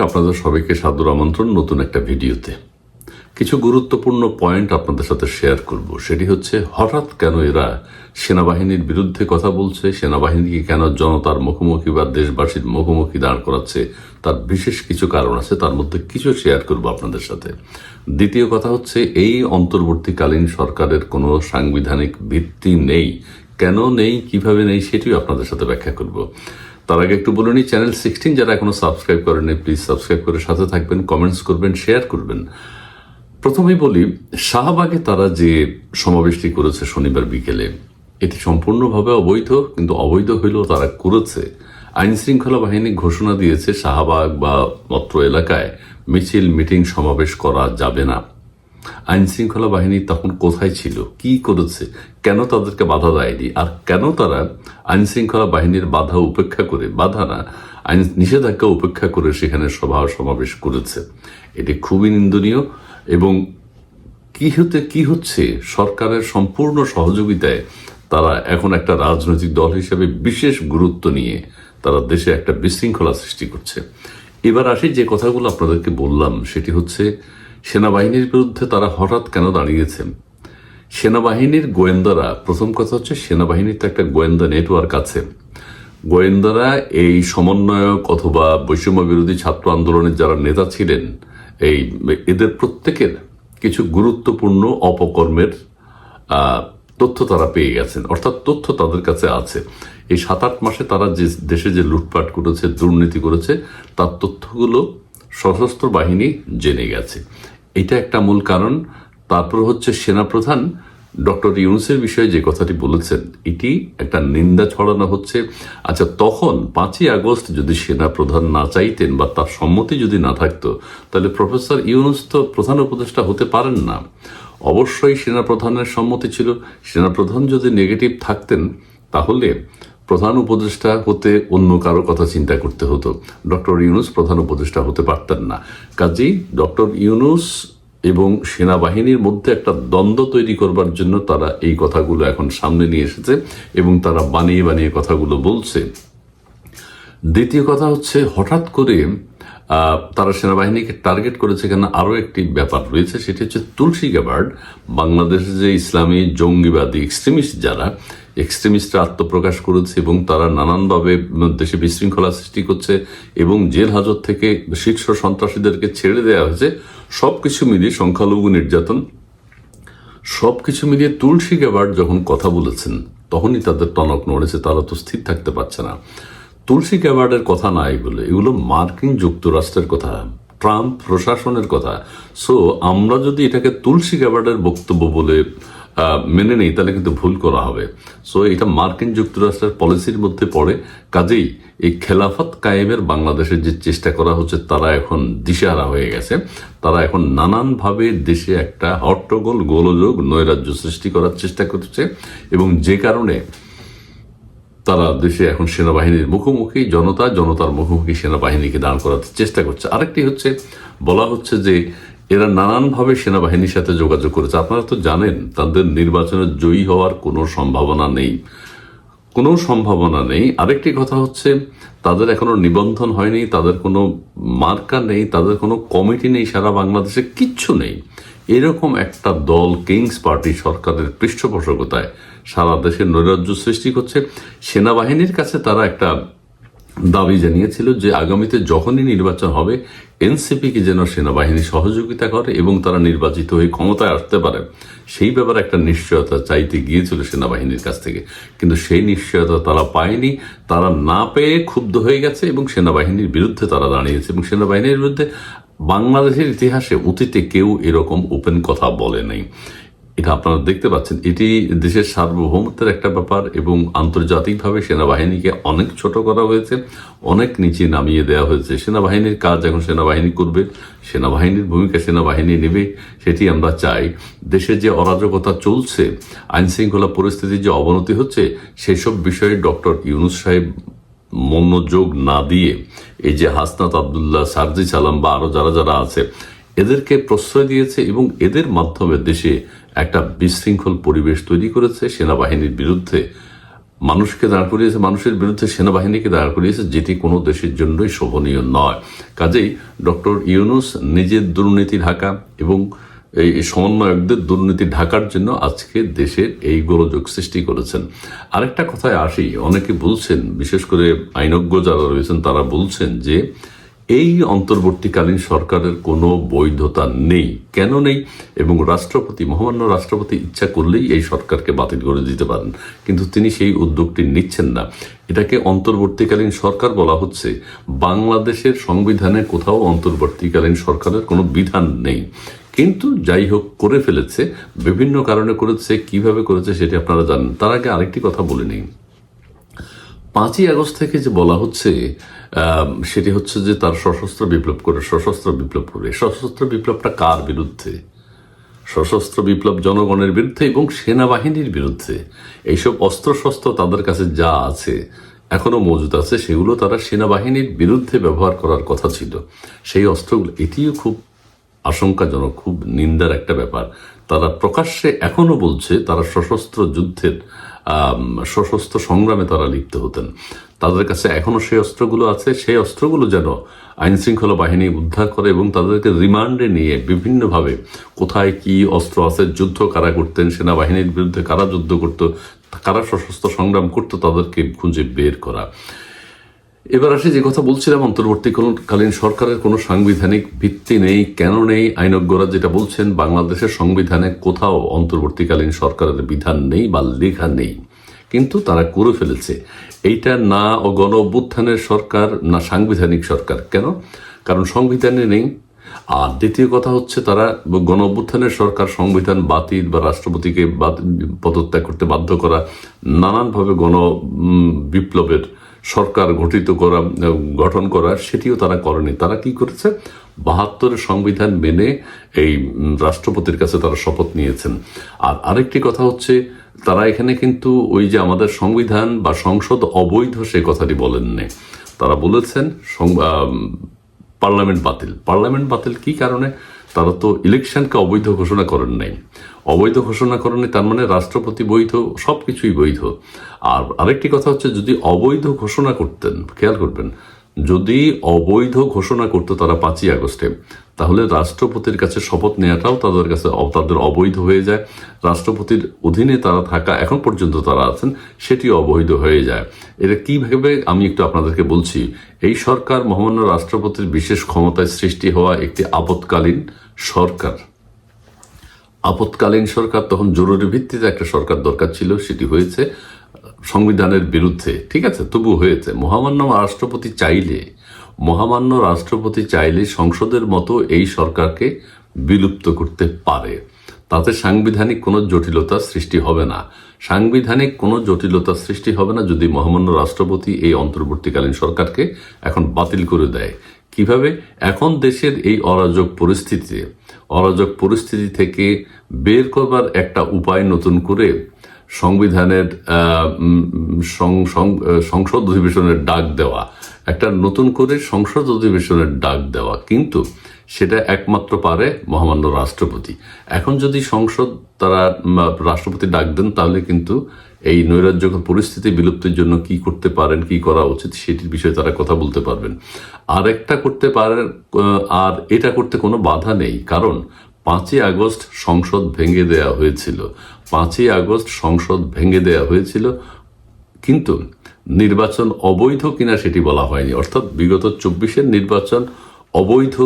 আপনাদের সবাইকে সাদর আমন্ত্রণ নতুন একটা ভিডিওতে। কিছু গুরুত্বপূর্ণ পয়েন্ট আপনাদের সাথে শেয়ার করব। সেটি হচ্ছে, হঠাৎ কেন এরা সেনাবাহিনীর বিরুদ্ধে কথা বলছে? সেনাবাহিনীকে কেন জনতার মুখোমুখি বা দেশবাসীর মুখোমুখি দাঁড় করাচ্ছে? তার বিশেষ কিছু কারণ আছে, তার মধ্যে কিছু শেয়ার করব আপনাদের সাথে। দ্বিতীয় কথা হচ্ছে, এই অন্তর্বর্তীকালীন সরকারের কোনো সাংবিধানিক ভিত্তি নেই। কেন নেই, কীভাবে নেই, সেটিও আপনাদের সাথে ব্যাখ্যা করব। তার আগে একটু বলে নিই, চ্যানেল সিক্সটিন যারা এখনও সাবস্ক্রাইব করেনি প্লিজ সাবস্ক্রাইব করে সাথে থাকবেন কমেন্টস করবেন শেয়ার করবেন। প্রথমেই বলি, শাহবাগে তারা যে সমাবেশটি করেছে শনিবার বিকেলে, এটি সম্পূর্ণভাবে অবৈধ, কিন্তু অবৈধ হইলেও তারা করেছে। আইন শৃঙ্খলা বাহিনী ঘোষণা দিয়েছে, শাহবাগ বা অত্র এলাকায় মিছিল, মিটিং, সমাবেশ করা যাবে না। আইন শৃঙ্খলা বাহিনী তখন কোথায় ছিল? কি করেছে? কেন তাদেরকে বাধা দেয়নি? আর কেন তারা আইন শৃঙ্খলা বাহিনীর বাধা উপেক্ষা করে? বাধা না আইন নিষেধাজ্ঞা উপেক্ষা করে সেখানে সভা সমাবেশ করেছে। এটি খুবই নিন্দনীয় এবং কি হতে, কি হচ্ছে? সরকারের সম্পূর্ণ সহযোগিতায় তারা এখন একটা রাজনৈতিক দল হিসেবে বিশেষ গুরুত্ব নিয়ে তারা দেশে একটা বিশৃঙ্খলা সৃষ্টি করছে। এবার আসি যে কথাগুলো আপনাদেরকে বললাম, সেটি হচ্ছে সেনাবাহিনীর বিরুদ্ধে তারা হঠাৎ কেন দাঁড়িয়েছেন? সেনাবাহিনীর গোয়েন্দারা, প্রথম কথা হচ্ছে সেনাবাহিনীর তো একটা গোয়েন্দা নেটওয়ার্ক আছে। গোয়েন্দারা এই সমন্বয়ক অথবা বৈষম্য বিরোধী ছাত্র আন্দোলনের যারা নেতা ছিলেন, এই এদের প্রত্যেকের কিছু গুরুত্বপূর্ণ অপকর্মের তথ্য তারা পেয়ে গেছেন। অর্থাৎ তথ্য তাদের কাছে আছে। এই সাত আট মাসে তারা যে দেশে যে লুটপাট করেছে, দুর্নীতি করেছে, তার তথ্যগুলো সশস্ত্র বাহিনী জেনে গেছে। এটা একটা মূল কারণ। তারপর হচ্ছে সেনাপ্রধান ডক্টর ইউনুসের বিষয়ে যে কথাটি বলেছেন, এটি একটা নিন্দা ছড়ানো হচ্ছে। আচ্ছা তখন পাঁচই আগস্ট যদি সেনাপ্রধান না চাইতেন বা তার সম্মতি যদি না থাকতো, তাহলে প্রফেসর ইউনুস তো প্রধান উপদেষ্টা হতে পারেন না। অবশ্যই সেনাপ্রধানের সম্মতি ছিল। সেনাপ্রধান যদি নেগেটিভ থাকতেন, তাহলে প্রধান উপদেষ্টা হতে অন্য কারও কথা চিন্তা করতে হতো। ডক্টর ইউনুস প্রধান উপদেষ্টা হতে পারতেন না। কাজেই ডক্টর ইউনুস এবং সেনাবাহিনীর মধ্যে একটা দ্বন্দ্ব তৈরি করবার জন্য তারা এই কথাগুলো এখন সামনে নিয়ে এসেছে এবং তারা বানিয়ে বানিয়ে কথাগুলো বলছে। দ্বিতীয় কথা হচ্ছে, হঠাৎ করে তারা সেনাবাহিনীকে টার্গেট করেছে কেন? আরও একটি ব্যাপার রয়েছে, সেটি হচ্ছে তুলসী গ্যাবার্ড বাংলাদেশে যে ইসলামী জঙ্গিবাদী এক্সট্রিমিস্ট যারা এক্সট্রিমিস্টরা আত্মপ্রকাশ করেছে এবং তারা নানানভাবে দেশে বিশৃঙ্খলা সৃষ্টি করছে এবং জেল হাজত থেকে শীর্ষ সন্ত্রাসীদেরকে ছেড়ে দেওয়া হয়েছে। সব কিছু মিলিয়ে সংখ্যালঘু নির্যাতন সব কিছু মিলিয়ে তুলসী গ্যাবার্ড যখন কথা বলেছেন, তখনই তাদের টনক নড়েছে, তারা তো স্থির থাকতে পারছে না। তুলসী গ্যাবার্ডের কথা না এগুলো এগুলো মার্কিন যুক্তরাষ্ট্রের কথা, ট্রাম্প প্রশাসনের কথা। সো আমরা যদি এটাকে তুলসী গ্যাবার্ডের বক্তব্য বলে মেনে নেই, তাহলে কিন্তু ভুল করা হবে। সো এটা মার্কিন যুক্তরাষ্ট্রের পলিসির মধ্যে পড়ে। কাজেই এই খেলাফত কায়েমের বাংলাদেশের যে চেষ্টা করা হচ্ছে, তারা এখন দিশেহারা হয়ে গেছে। তারা এখন নানানভাবে দেশে একটা হট্টগোল, গোলযোগ, নৈরাজ্য সৃষ্টি করার চেষ্টা করছে এবং যে কারণে তারা দেশে এখন সেনাবাহিনীর মুখোমুখি, জনতা, জনতার মুখোমুখি সেনাবাহিনীকে দাঁড় করাতে চেষ্টা করছে। আরেকটি হচ্ছে, বলা হচ্ছে যে এরা নানানভাবে সেনাবাহিনীর সাথে যোগাযোগ করেছে। আপনারা তো জানেন, তাদের নির্বাচনে জয়ী হওয়ার কোনো সম্ভাবনা নেই। কোনো সম্ভাবনা নেই। আরেকটি কথা হচ্ছে, তাদের এখনও নিবন্ধন হয়নি, তাদের কোনো মার্কা নেই, তাদের কোনো কমিটি নেই সারা বাংলাদেশে, কিচ্ছু নেই। এরকম একটা দল কিংস পার্টি সরকারের পৃষ্ঠপোষকতায় সারা দেশে নৈরাজ্য সৃষ্টি করছে। সেনাবাহিনীর কাছে তারা একটা দাবি জানিয়েছিল যে আগামীতে যখনই নির্বাচন হবে এনসিপিকে যেন সেনাবাহিনী সহযোগিতা করে এবং তারা নির্বাচিত হয়ে ক্ষমতায় আসতে পারে। সেই ব্যাপারে একটা নিশ্চয়তা চাইতে গিয়েছিল সেনাবাহিনীর কাছ থেকে। কিন্তু সেই নিশ্চয়তা তারা পায়নি। তারা না পেয়ে ক্ষুব্ধ হয়ে গেছে এবং সেনাবাহিনীর বিরুদ্ধে তারা দাঁড়িয়েছে এবং সেনাবাহিনীর বিরুদ্ধে বাংলাদেশের ইতিহাসে অতীতে কেউ এরকম ওপেন কথা বলে নাই। এটা আপনারা দেখতে পাচ্ছেন, এটি দেশের সার্বভৌমত্বের একটা ব্যাপার এবং আন্তর্জাতিকভাবে সেনাবাহিনীকে অনেক ছোট করা হয়েছে, অনেক নিচে নামিয়ে দেওয়া হয়েছে। সেনাবাহিনীর কাজ এখন সেনাবাহিনী করবে, সেনাবাহিনীর ভূমিকা সেনাবাহিনী নেবে, সেটি আমরা চাই। দেশে যে অরাজকতা চলছে আইন শৃঙ্খলা পরিস্থিতির যে অবনতি হচ্ছে, সেসব বিষয়ে ডক্টর ইউনুস সাহেব মনোযোগ না দিয়ে এই যে হাসনাত আবদুল্লাহ, সারজি সালাম বা আরও যারা যারা আছে, এদেরকে প্রশ্রয় দিয়েছে এবং এদের মাধ্যমে দেশে একটা বিশৃঙ্খল পরিবেশ তৈরি করেছে সেনাবাহিনীর বিরুদ্ধে। মানুষকে দাঁড় করিয়েছে, মানুষের বিরুদ্ধে সেনাবাহিনীকে দাঁড় করিয়েছে, যেটি কোনো দেশের জন্যই শোভনীয় নয়। কাজেই ডক্টর ইউনুস নিজের দুর্নীতি ঢাকা এবং এই সমন্বয়কদের দুর্নীতি ঢাকার জন্য আজকে দেশের এই গোলযোগ সৃষ্টি করেছেন। আরেকটা কথায় আসি, অনেকে বলছেন, বিশেষ করে আইনজ্ঞ যারা রয়েছেন, তারা বলছেন যে এই অন্তর্বর্তীকালীন সরকারের কোনো বৈধতা নেই। কেন নেই? এবং রাষ্ট্রপতি, মহামান্য রাষ্ট্রপতি ইচ্ছা করলেই এই সরকারকে বাতিল করে দিতে পারেন। কিন্তু তিনি সেই উদ্যোগটি নিচ্ছেন না। এটাকে অন্তর্বর্তীকালীন সরকার বলা হচ্ছে। বাংলাদেশের সংবিধানে কোথাও অন্তর্বর্তীকালীন সরকারের কোনো বিধান নেই। কিন্তু যাই হোক, করে ফেলেছে। বিভিন্ন কারণে করেছে, কীভাবে করেছে সেটি আপনারা জানেন। তার আগে আরেকটি কথা বলে নিই। পাঁচই আগস্ট থেকে যে বলা হচ্ছে সেটি হচ্ছে যে তার সশস্ত্র বিপ্লব করে, সশস্ত্র বিপ্লব করে। সশস্ত্র বিপ্লবটা কার বিরুদ্ধে? সশস্ত্র বিপ্লব জনগণের বিরুদ্ধে এবং সেনাবাহিনীর বিরুদ্ধে। এইসব অস্ত্রশস্ত্র তাদের কাছে যা আছে, এখনও মজুদ আছে, সেগুলো তারা সেনাবাহিনীর বিরুদ্ধে ব্যবহার করার কথা ছিল। সেই অস্ত্রগুলো, এটিও খুব আশঙ্কাজনক, খুব নিন্দার একটা ব্যাপার। তারা প্রকাশ্যে এখনও বলছে, তারা সশস্ত্র যুদ্ধের সশস্ত্র সংগ্রামে তারা লিপ্ত হতেন। তাদের কাছে এখনও সেই অস্ত্রগুলো আছে। সেই অস্ত্রগুলো যেন আইনশৃঙ্খলা বাহিনী উদ্ধার করে এবং তাদেরকে রিমান্ডে নিয়ে বিভিন্নভাবে কোথায় কি অস্ত্র আছে, যুদ্ধ কারা করতেন, সেনাবাহিনীর বিরুদ্ধে কারা যুদ্ধ করত, কারা সশস্ত্র সংগ্রাম করতো, তাদেরকে খুঁজে বের করা। এবার আসি যে কথা বলছিলাম, অন্তর্বর্তীকালীন সরকারের কোনো সাংবিধানিক ভিত্তি নেই, কেন নেই? আইনজ্ঞরা যেটা বলছেন, বাংলাদেশের সংবিধানে কোথাও অন্তর্বর্তীকালীন সরকারের বিধান নেই বা লেখা নেই। কিন্তু তারা করে ফেলেছে। এইটা না গণ অভ্যুত্থানের সরকার, না সাংবিধানিক সরকার। কেন? কারণ সংবিধানে নেই। আর দ্বিতীয় কথা হচ্ছে, তারা গণ অভ্যুত্থানের সরকার, সংবিধান বাতিল বা রাষ্ট্রপতিকে পদত্যাগ করতে বাধ্য করা, নানানভাবে গণ বিপ্লবের সরকার গঠিত করা, গঠন করা সেটিও তারা করেনি। তারা কি করেছে? বাহাত্তরের সংবিধান মেনে এই রাষ্ট্রপতির কাছে তারা শপথ নিয়েছেন। আর আরেকটি কথা হচ্ছে, তারা এখানে কিন্তু ওই যে আমাদের সংবিধান বা সংসদ অবৈধ সে কথাটি বলেননি। তারা বলেছেন পার্লামেন্ট বাতিল। পার্লামেন্ট বাতিল কি কারণে? তারা তো ইলেকশনকে অবৈধ ঘোষণা করেন নাই। অবৈধ ঘোষণা করেন তার মানে রাষ্ট্রপতি বৈধ সব কিছুই বৈধ। আর আরেকটি কথা হচ্ছে, যদি অবৈধ ঘোষণা করতেন, খেয়াল করবেন, যদি অবৈধ ঘোষণা করতো তারা পাঁচই আগস্টে, তাহলে রাষ্ট্রপতির কাছে শপথ নেওয়াটাও তাদের কাছে তাদের অবৈধ হয়ে যায়। রাষ্ট্রপতির অধীনে তারা থাকা, এখন পর্যন্ত তারা আছেন সেটি অবৈধ হয়ে যায়। এটা কীভাবে আমি একটু আপনাদেরকে বলছি, এই সরকার মহামান্য রাষ্ট্রপতির বিশেষ ক্ষমতায় সৃষ্টি হওয়া একটি আপৎকালীন সরকার। আপৎকালীন সরকার তখন জরুরি ভিত্তিতে একটা সরকার দরকার ছিল, সেটি হয়েছে, সংবিধানের বিরুদ্ধে, ঠিক আছে? তবু হয়েছে। মহামান্য রাষ্ট্রপতি চাইলে, মহামান্য রাষ্ট্রপতি চাইলে সংসদের মতো এই সরকারকে বিলুপ্ত করতে পারে। তাতে সাংবিধানিক কোনো জটিলতা সৃষ্টি হবে না। সাংবিধানিক কোনো জটিলতা সৃষ্টি হবে না যদি মহামান্য রাষ্ট্রপতি এই অন্তর্বর্তীকালীন সরকারকে এখন বাতিল করে দেয়। কীভাবে? এখন দেশের এই অরাজক পরিস্থিতিতে, অরাজক পরিস্থিতি থেকে বের করবার একটা উপায় নতুন করে সংবিধানের সংসদ অধিবেশনের ডাক দেওয়া, একটা নতুন করে সংসদ অধিবেশনের ডাক দেওয়া। কিন্তু সেটা একমাত্র পারে মহামান্য রাষ্ট্রপতি। এখন যদি সংসদ তারা রাষ্ট্রপতি ডাক দেন, তাহলে কিন্তু এই নৈরাজ্যকর পরিস্থিতি বিলুপ্তির জন্য কি করতে পারেন, কি করা উচিত, সেটির বিষয়ে তারা কথা বলতে পারবেন। আর একটা করতে পারেন আর এটা করতে কোনো বাধা নেই, কারণ পাঁচই আগস্ট সংসদ ভেঙে দেয়া হয়েছিল। পাঁচই আগস্ট সংসদ ভেঙে দেয়া হয়েছিল, কিন্তু নির্বাচন অবৈধ কিনা সেটি বলা হয়নি। অর্থাৎ বিগত চব্বিশের নির্বাচন অবৈধ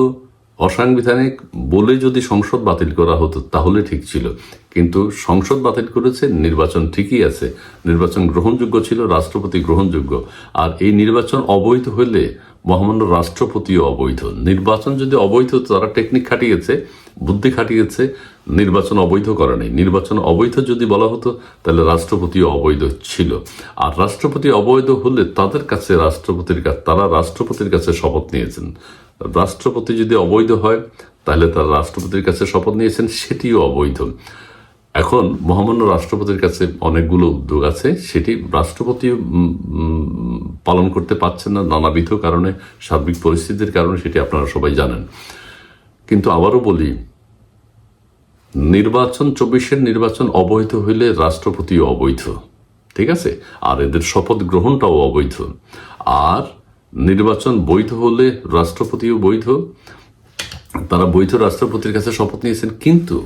অসাংবিধানিক বলে যদি সংসদ বাতিল করা হতো, তাহলে ঠিক ছিল। কিন্তু সংসদ বাতিল করেছে, নির্বাচন ঠিকই আছে। নির্বাচন গ্রহণযোগ্য ছিল, রাষ্ট্রপতি গ্রহণযোগ্য। আর এই নির্বাচন অবৈধ হলে মহামান্য রাষ্ট্রপতিও অবৈধ। নির্বাচন যদি অবৈধ তারা টেকনিক খাটিয়েছে, বুদ্ধি খাটিয়েছে, নির্বাচন অবৈধ করে নাই। নির্বাচন অবৈধ যদি বলা হতো, তাহলে রাষ্ট্রপতিও অবৈধ ছিল। আর রাষ্ট্রপতি অবৈধ হলে তাদের কাছে রাষ্ট্রপতির কাছে তারা রাষ্ট্রপতির কাছে শপথ নিয়েছেন। রাষ্ট্রপতি যদি অবৈধ হয়, তাহলে তারা রাষ্ট্রপতির কাছে শপথ নিয়েছেন, সেটিও অবৈধ। এখন মহামান্য রাষ্ট্রপতির কাছে অনেকগুলো উদ্যোগ আছে, সেটি রাষ্ট্রপতি পালন করতে পারছেন না নানাবিধ কারণে, সার্বিক পরিস্থিতির কারণে, সেটি আপনারা সবাই জানেন। কিন্তু আবারও বলি, নির্বাচন, চব্বিশের নির্বাচন অবৈধ হইলে রাষ্ট্রপতিও অবৈধ, ঠিক আছে? আর এদের শপথ গ্রহণটাও অবৈধ। আর নির্বাচন বৈধ হলে রাষ্ট্রপতিও বৈধ। তারা বৈধ রাষ্ট্রপতির কাছে শপথ নিয়েছেন, কিন্তু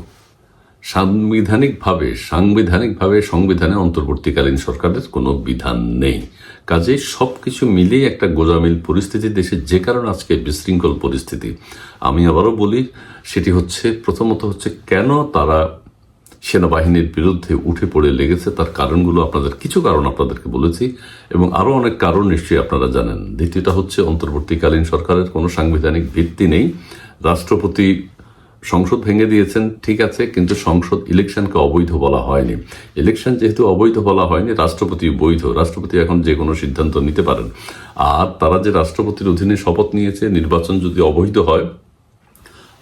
সাংবিধানিকভাবে সাংবিধানিকভাবে সংবিধানে অন্তর্বর্তীকালীন সরকারের কোনো বিধান নেই। কাজে সব কিছু মিলিয়ে একটা গোজামিল পরিস্থিতি, দেশে যে কারণে আজকে বিশৃঙ্খল পরিস্থিতি। আমি আবারও বলি, সেটি হচ্ছে, প্রথমত হচ্ছে কেন তারা সেনাবাহিনীর বিরুদ্ধে উঠে পড়ে লেগেছে। তার কারণগুলো আপনাদের, কিছু কারণ আপনাদেরকে বলেছি এবং আরও অনেক কারণ নিশ্চয়ই আপনারা জানেন। দ্বিতীয়টা হচ্ছে, অন্তর্বর্তীকালীন সরকারের কোনো সাংবিধানিক ভিত্তি নেই। রাষ্ট্রপতি সংসদ ভেঙে দিয়েছেন, ঠিক আছে, কিন্তু সংসদ ইলেকশনকে অবৈধ বলা হয়নি। ইলেকশন যেহেতু অবৈধ বলা হয়নি, রাষ্ট্রপতি বৈধ। রাষ্ট্রপতি এখন যে কোনো সিদ্ধান্ত নিতে পারেন। আর তারা যে রাষ্ট্রপতির অধীনে শপথ নিয়েছে, নির্বাচন যদি অবৈধ হয়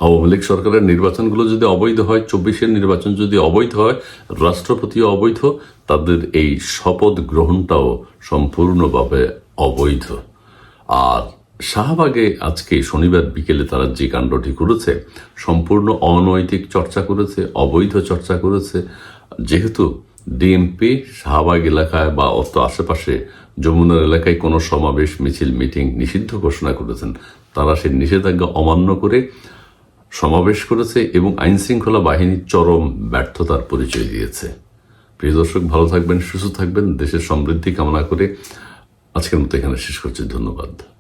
আওয়ামী লীগ সরকারের নির্বাচনগুলো যদি অবৈধ হয়, চব্বিশের নির্বাচন যদি অবৈধ হয়, রাষ্ট্রপতিও অবৈধ, তাদের এই শপথ গ্রহণটাও সম্পূর্ণভাবে অবৈধ। আর শাহবাগে আজকে শনিবার বিকেলে তারা যে কাণ্ডটি করেছে, সম্পূর্ণ অনৈতিক চর্চা করেছে, অবৈধ চর্চা করেছে। যেহেতু ডিএমপি শাহবাগ এলাকায় বা অত আশেপাশে যমুনার এলাকায় কোনো সমাবেশ, মিছিল, মিটিং নিষিদ্ধ ঘোষণা করেছেন, তারা সেই নিষেধাজ্ঞা অমান্য করে সমাবেশ করেছে এবং আইন শৃঙ্খলা বাহিনীর চরম ব্যর্থতার পরিচয় দিয়েছে। প্রিয় দর্শক, ভালো থাকবেন, সুস্থ থাকবেন, দেশের সমৃদ্ধি কামনা করে আজকের মতো এখানে শেষ করছি। ধন্যবাদ।